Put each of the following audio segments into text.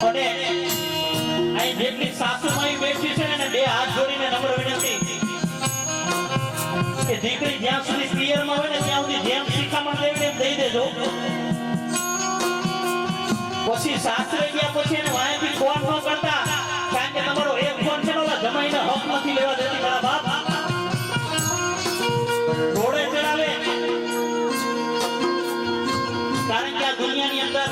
અહીં જેટલી સાસુમાઈ દીકરી જ્યાં સુધી પિયરમાં હોય ને ત્યાં સુધી જેમ શિખામણ દેવી એમ દઈ દેજો. પછી સાસરે ગયા પછી એને વાંયથી ફોન ન કરતા, કારણ કે તમારો એક ફોન છે ઓલા જમાઈને હક નથી લેવા દેતી મારા બાપ. ઘોડે ચડાવે. કારણ કે આ દુનિયાની અંદર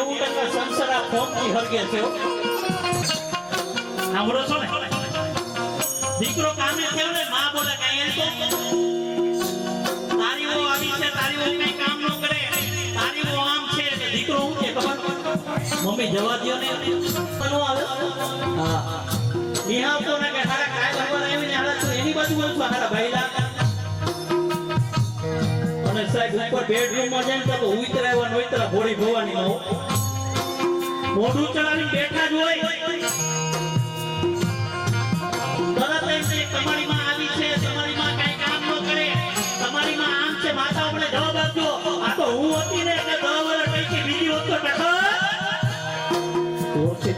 નેવું ટકા સંસારા ફોનથી હરગે છે સાંભળો છો ને? દીકરો કામે થયો ને, માં બોલે કાંઈ તો તારી વહુ આવી છે, તારી વહુ કઈ કામ ન કરે. તારી વહુ આમ છે દીકરો હું કે મમ્મી જવા દ્યો ને. તનો આવે? હા. નિહાળતો ને કે, હારા કાય ભગવાન આવી ને હારા તું એની બાજુ બોલ હારા અને સાહેબ ઉપર બેડરૂમમાં જાય તો ઉતરાવ્યા ને ઉતરા ભોળી ભવાની નો મોઢું ચડાવી બેઠા જ હોય. તરત એમ કે તમારી માં આવી છે, તમારી માં કઈ કામ ન કરે. તમારી માં આમ છે, માતા આપણે જવાબ આપજો આ તો હું હતી ને, એટલે દસ વર્ષ પૈકી બીજી હોત તો બેઠો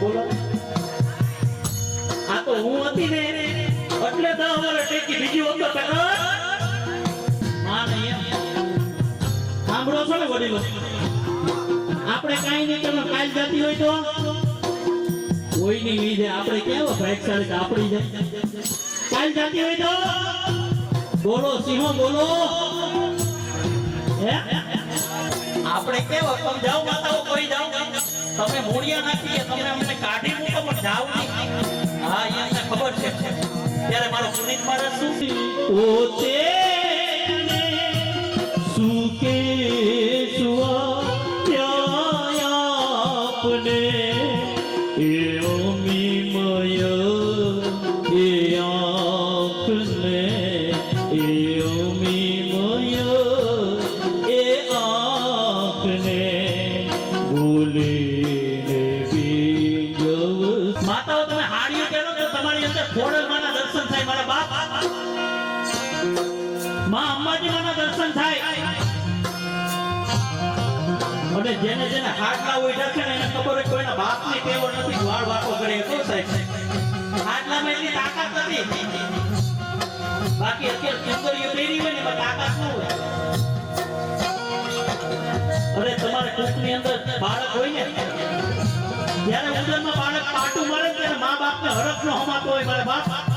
બોલો. આ તો હું હતી ને, એટલે દસ વર્ષ પૈકી બીજી હોત તો બેઠો. સાંભળો છો ને વડીલો આપણે કાંઈ નહીં તમે કાલ જતી હોય તો? કોઈની લીધે આપણે કેવો કે આપણી જાય કાલ જતી હોય તો? બોલો, સિંહો, બોલો. આપણે કેવો તમે જાઓ માતાઓ, કોઈ જાઓ તમે મૂળિયા નાખીએ, તમે અમને કાઢી મૂકો, પણ જાઓ હા, એ અમને ખબર છે. ત્યારે મારો પુનિત મહારાજ શું? ઓ સુકે દર્શન થાય મારા બાપમાં અંબાજી દર્શન થાય અને જેને જેને હાડલા ઉઠ્યા છે ને એને ખબર હોય કોઈના બાપની ટેવ નથી, વાળ વાતો કરે તો સાહેબ હાડલામાં એની તાકાત નથી. બાકી અત્યારે સુંદરીઓ પહેરી હોય ને એમાં તાકાત ન હોય. અરે તમારે કુકની અંદર બાળક હોય ને, જ્યારે ઉંદરમાં બાળક પાટું મળે ત્યારે મા બાપને હરખ નો હમાતો હોય મારા બાપ.